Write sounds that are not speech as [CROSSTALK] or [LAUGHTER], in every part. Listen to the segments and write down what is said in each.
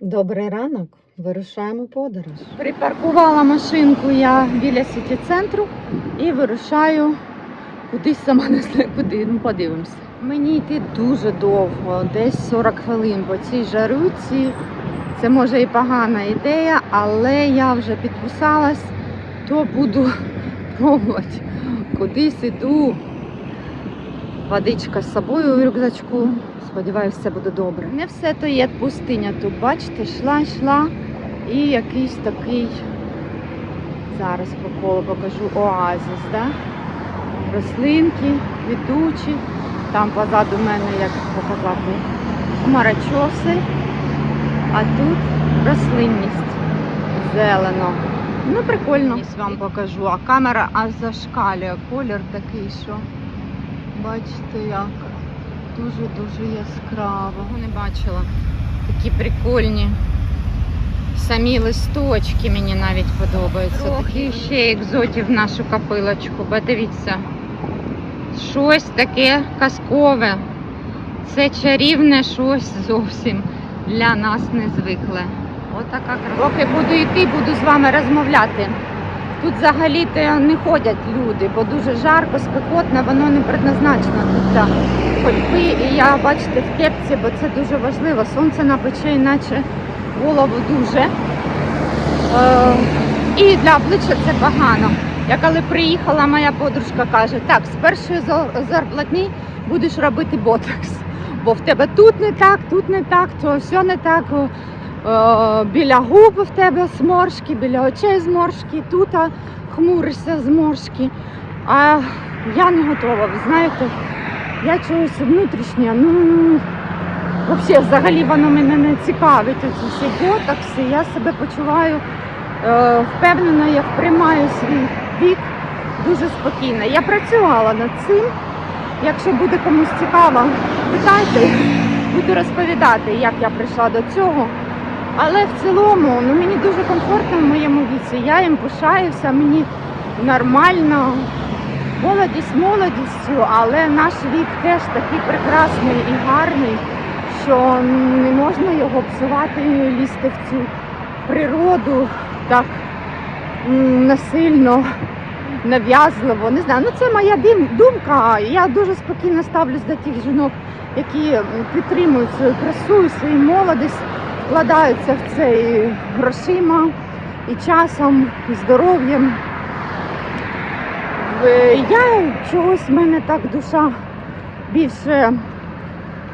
Добрий ранок, вирушаємо подорож. Припаркувала машинку я біля сіті центру і вирушаю кудись сама не знаю куди. Ну, подивимося. Мені йти дуже довго, десь 40 хвилин по цій жаруці. Це може і погана ідея, але я вже підписалась, то буду пробувати. Кудись іду. Водичка з собою у рюкзачку. Сподіваюся, все буде добре. Не все то є пустиня тут, бачите, йшла, йшла. І якийсь такий, зараз по колу покажу, оазис, да? рослинки, квітучі. Там позаду мене, як показати, хмарочоси, а тут рослинність зелено. Ну, прикольно. Ось вам покажу. А камера аж зашкалює. Колір такий, що бачите як. Дуже-дуже яскраво. Не бачила. Такі прикольні. Самі листочки мені навіть подобаються. Трохи ще екзотів в нашу капилочку. Подивіться. Щось таке казкове. Це чарівне щось зовсім для нас незвикле. Отака краса. Поки буду йти, буду з вами розмовляти. Тут взагалі-то не ходять люди, бо дуже жарко, спекотно, воно не предназначено тут для ходьби. І я, бачите, в кепці, бо це дуже важливо. Сонце напече, іначе голову дуже. Е, і для обличчя це погано. Я коли приїхала, моя подружка каже, так, з першої зар- зарплатні будеш робити ботокс. Бо в тебе тут не так, тут не так, то все не так. Е, біля губ в тебе сморшки, біля очей зморшки, тут хмуришся зморшки. А я не готова, ви знаєте, я чогось внутрішнє, ну взагалі, взагалі воно мене не цікавить. Оці всі ботокси. Я себе почуваю е, впевнено, я приймаю свій вік дуже спокійно. Я працювала над цим. Якщо буде комусь цікаво, питайте, буду розповідати, як я прийшла до цього. Але в цілому ну, мені дуже комфортно в моєму віці. Я їм пишаюся, мені нормально. Молодість молодістю, але наш вік теж такий прекрасний і гарний, що не можна його псувати, лізти в цю природу так насильно, нав'язливо. Не знаю, ну це моя думка. Я дуже спокійно ставлюсь до тих жінок, які підтримують свою красу і свою молодість, вкладаються в це і грошима, і часом, і здоров'ям. Я чогось в мене так душа більше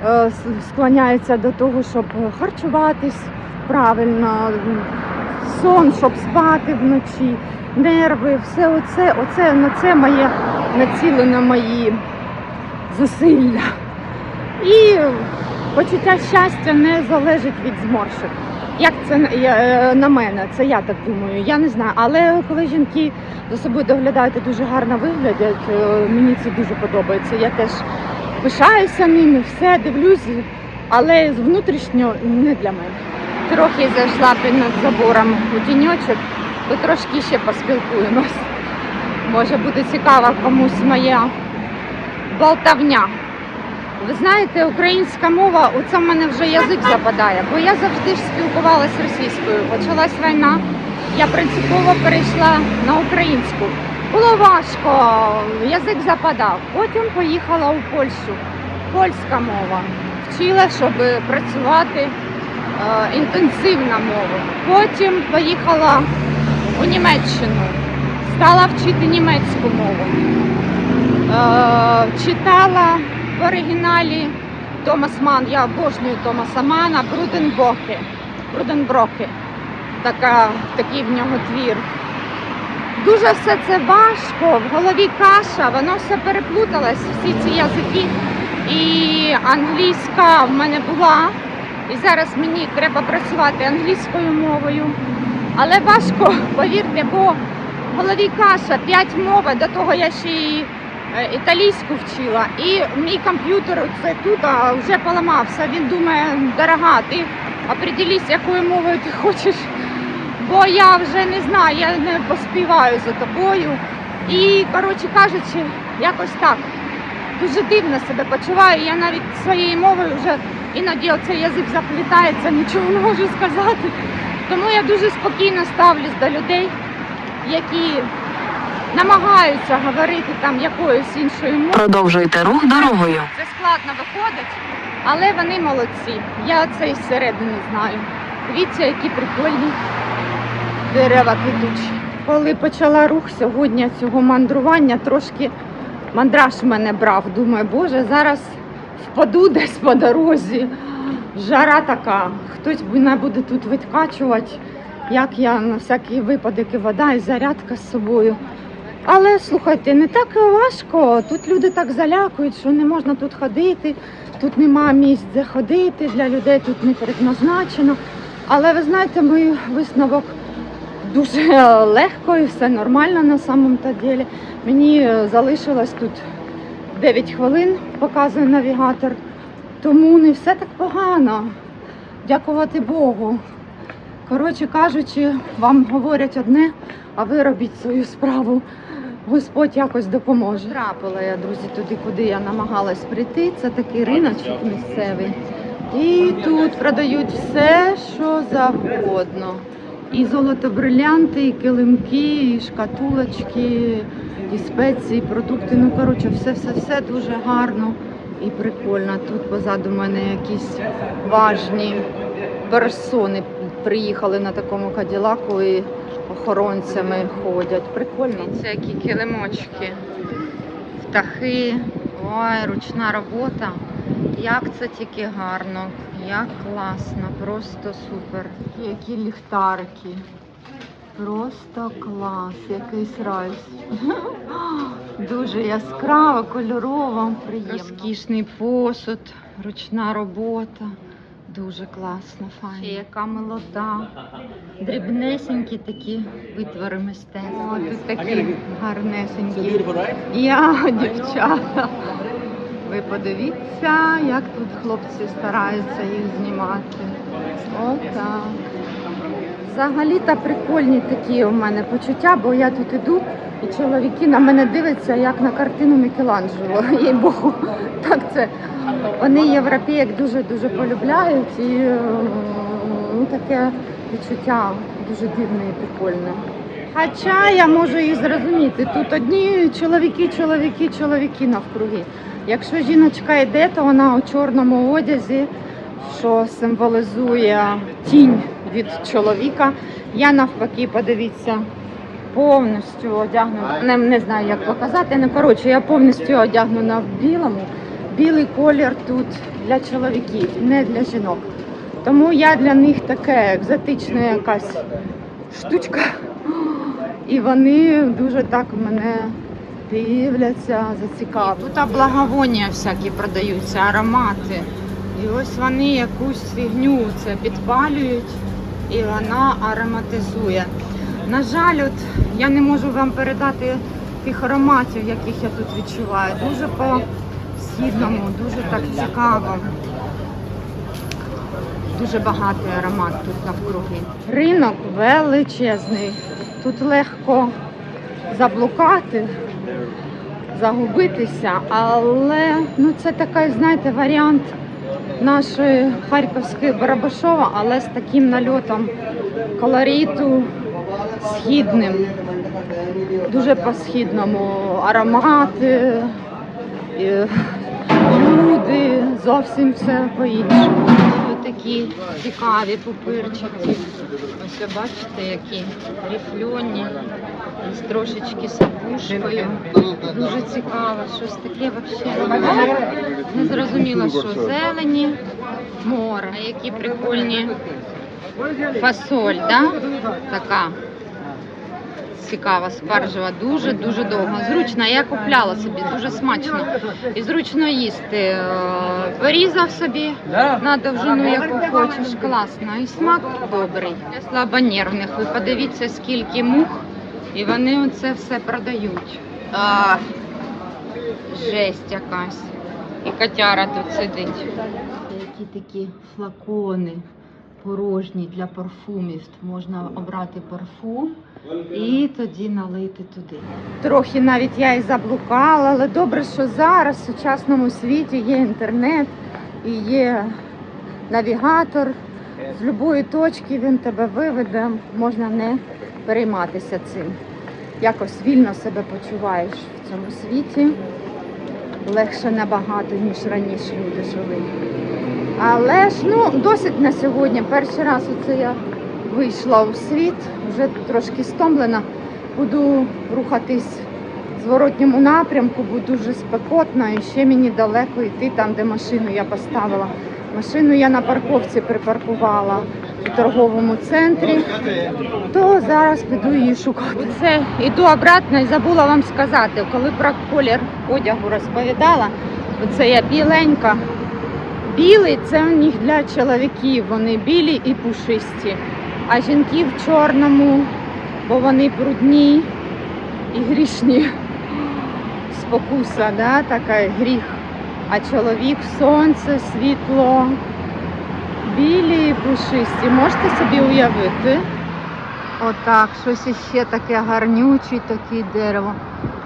е, склоняється до того, щоб харчуватись правильно, сон, щоб спати вночі, нерви, все оце, оце на це моє націлено мої зусилля. І почуття щастя не залежить від зморшок. Як це е, на мене, це я так думаю. Я не знаю. Але коли жінки за собою доглядають і дуже гарно виглядять, е, мені це дуже подобається. Я теж пишаюся ними, все дивлюсь, але внутрішньо не для мене. Трохи зайшла під над забором у тіньочок, то трошки ще поспілкуємось. Може буде цікава комусь моя болтавня. Ви знаєте, українська мова, оце в мене вже язик западає, бо я завжди ж спілкувалася російською. Почалась війна, я принципово перейшла на українську. Було важко, язик западав. Потім поїхала у Польщу. Польська мова. Вчила, щоб працювати е, інтенсивна мова. Потім поїхала у Німеччину, стала вчити німецьку мову. Е, читала в оригіналі Томас Ман, я обожнюю Томаса Мана, Бруденбоки. Бруденброки. Така, такий в нього твір. Дуже все це важко, в голові каша, воно все переплуталось, всі ці язики. І англійська в мене була, і зараз мені треба працювати англійською мовою. Але важко, повірте, бо в голові каша, п'ять мов, до того я ще е, італійську вчила. І мій комп'ютер це тут а, вже поламався. Він думає, дорога, ти определись, якою мовою ти хочеш. Бо я вже не знаю, я не поспіваю за тобою. І, коротше кажучи, якось так. Дуже дивно себе почуваю. Я навіть своєю мовою вже іноді оцей язик заплітається, нічого не можу сказати. Тому я дуже спокійно ставлюсь до людей, які намагаються говорити там якоюсь іншою мовою. Продовжуйте рух дорогою. Це складно виходить, але вони молодці. Я це із середини знаю. Дивіться, які прикольні дерева квітучі. Коли почала рух сьогодні цього мандрування, трошки мандраж мене брав. Думаю, боже, зараз впаду десь по дорозі. Жара така, хтось мене буде тут відкачувати, як я на всякий випадок і вода, і зарядка з собою. Але слухайте, не так важко. Тут люди так залякують, що не можна тут ходити, тут нема місць, де ходити, для людей тут не предназначено. Але ви знаєте, мій висновок дуже легко і все нормально на самому та ділі. Мені залишилось тут 9 хвилин, показує навігатор. Тому не все так погано. Дякувати Богу. Коротше кажучи, вам говорять одне, а ви робіть свою справу. Господь якось допоможе. Трапила я, друзі, туди, куди я намагалась прийти. Це такий риночок місцевий. І тут продають все, що завгодно. І золото-брилянти, і килимки, і шкатулочки, і спеції, і продукти. Ну, коротше, все-все-все дуже гарно і прикольно. Тут позаду мене якісь важні персони приїхали на такому каділаку і охоронцями ходять. Прикольно. Це які килимочки, птахи, ой, ручна робота. Як це тільки гарно, як класно, просто супер. Які ліхтарики. Просто клас, якийсь рай. [LAUGHS] Дуже яскраво, кольорово, приємно. Розкішний посуд, ручна робота. Дуже класно, файно. Ще яка милота. Дрібнесенькі такі витвори мистецтва. О, тут такі гарнесенькі. Я, дівчата. Ви подивіться, як тут хлопці стараються їх знімати. Отак. Взагалі-то прикольні такі у мене почуття, бо я тут іду, і чоловіки на мене дивляться, як на картину Мікеланджело. [LAUGHS] Їй Богу, так це. Вони європейок дуже-дуже полюбляють і ну, таке відчуття дуже дивне і прикольне. Хоча я можу їх зрозуміти, тут одні чоловіки, чоловіки, чоловіки навкруги. Якщо жіночка йде, то вона у чорному одязі, що символізує тінь від чоловіка. Я навпаки, подивіться, повністю одягнена. Не, не знаю, як показати. Ну, коротше, я повністю одягнена в білому. Білий колір тут для чоловіків, не для жінок. Тому я для них таке екзотична якась штучка. І вони дуже так мене дивляться, зацікавлені. Тут благовоння всякі продаються, аромати. І ось вони якусь фігню це підпалюють і вона ароматизує. На жаль, от я не можу вам передати тих ароматів, яких я тут відчуваю. Дуже по східному, дуже так цікаво. Дуже багатий аромат тут навкруги. Ринок величезний. Тут легко заблукати, загубитися, але ну, це такий, знаєте, варіант нашої Харківської Барабашова, але з таким нальотом колориту східним. Дуже по-східному аромати, і люди, зовсім все по-іншому. Ось такі цікаві пупирчики. Ось бачите, які рифльоні, з трошечки сапушкою. Дуже цікаво, щось таке взагалі. Не зрозуміло, що зелені, море. Які прикольні фасоль, да? така. Цікава, спаржева, дуже-дуже довго. Зручно, я купляла собі, дуже смачно. І зручно їсти. Е, Порізав собі на довжину, яку хочеш. Класно. І смак добрий. Для слабонервних. Ви подивіться, скільки мух, і вони це все продають. А, жесть якась. І котяра тут сидить. Які такі флакони порожні для парфумів. Можна обрати парфум і тоді налити туди. Трохи навіть я і заблукала, але добре, що зараз в сучасному світі є інтернет і є навігатор. З будь-якої точки він тебе виведе, можна не перейматися цим. Якось вільно себе почуваєш в цьому світі. Легше набагато, ніж раніше люди жили. Але ж ну, досить на сьогодні. Перший раз оце я вийшла у світ, вже трошки стомлена. Буду рухатись в зворотньому напрямку, бо дуже спекотно і ще мені далеко йти там, де машину я поставила. Машину я на парковці припаркувала у торговому центрі, то зараз піду її шукати. Це іду обратно і забула вам сказати, коли про колір одягу розповідала, оце я біленька. Білий це у них для чоловіків, вони білі і пушисті. А жінки в чорному, бо вони брудні і грішні. Спокуса, да, така гріх. А чоловік сонце, світло, білі і пушисті. Можете собі уявити? Отак, щось іще таке гарнюче, таке дерево.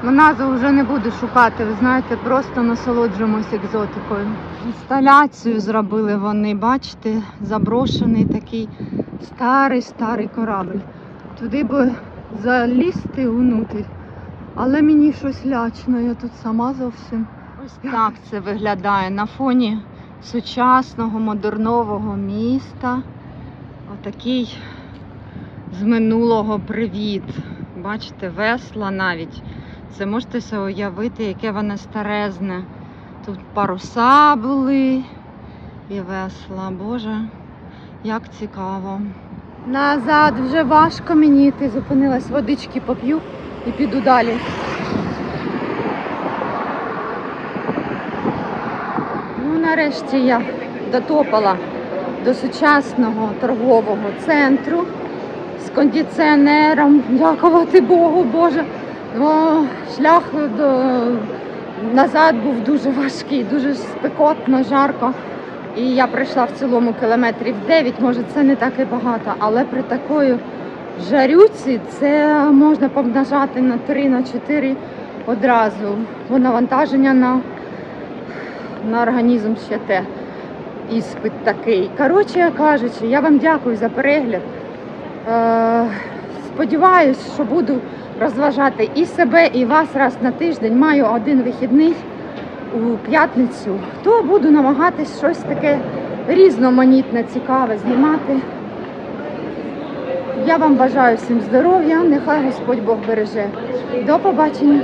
Ну, назву вже не буду шукати, ви знаєте, просто насолоджуємось екзотикою. Інсталяцію зробили вони, бачите, заброшений такий старий старий корабль. Туди би залізти внутрі. Але мені щось лячно, я тут сама зовсім. Ось так це виглядає на фоні сучасного модернового міста. Отакий з минулого привіт. Бачите, весла навіть. Це можете собі уявити, яке воно старезне. Тут паруса були і весла. Боже, як цікаво. Назад вже важко мені йти. Зупинилась, водички поп'ю і піду далі. Ну, нарешті я дотопала до сучасного торгового центру з кондиціонером. Дякувати Богу, Боже. О, шлях до... назад був дуже важкий, дуже спекотно, жарко. І я пройшла в цілому кілометрів 9, може це не так і багато, але при такої жарюці це можна помножати на 3, на 4 одразу. Бо навантаження на, на організм ще те. Іспит такий. Коротше кажучи, я вам дякую за перегляд. Е, сподіваюсь, що буду розважати і себе, і вас раз на тиждень. Маю один вихідний у п'ятницю, то буду намагатись щось таке різноманітне, цікаве знімати. Я вам бажаю всім здоров'я, нехай Господь Бог береже. До побачення!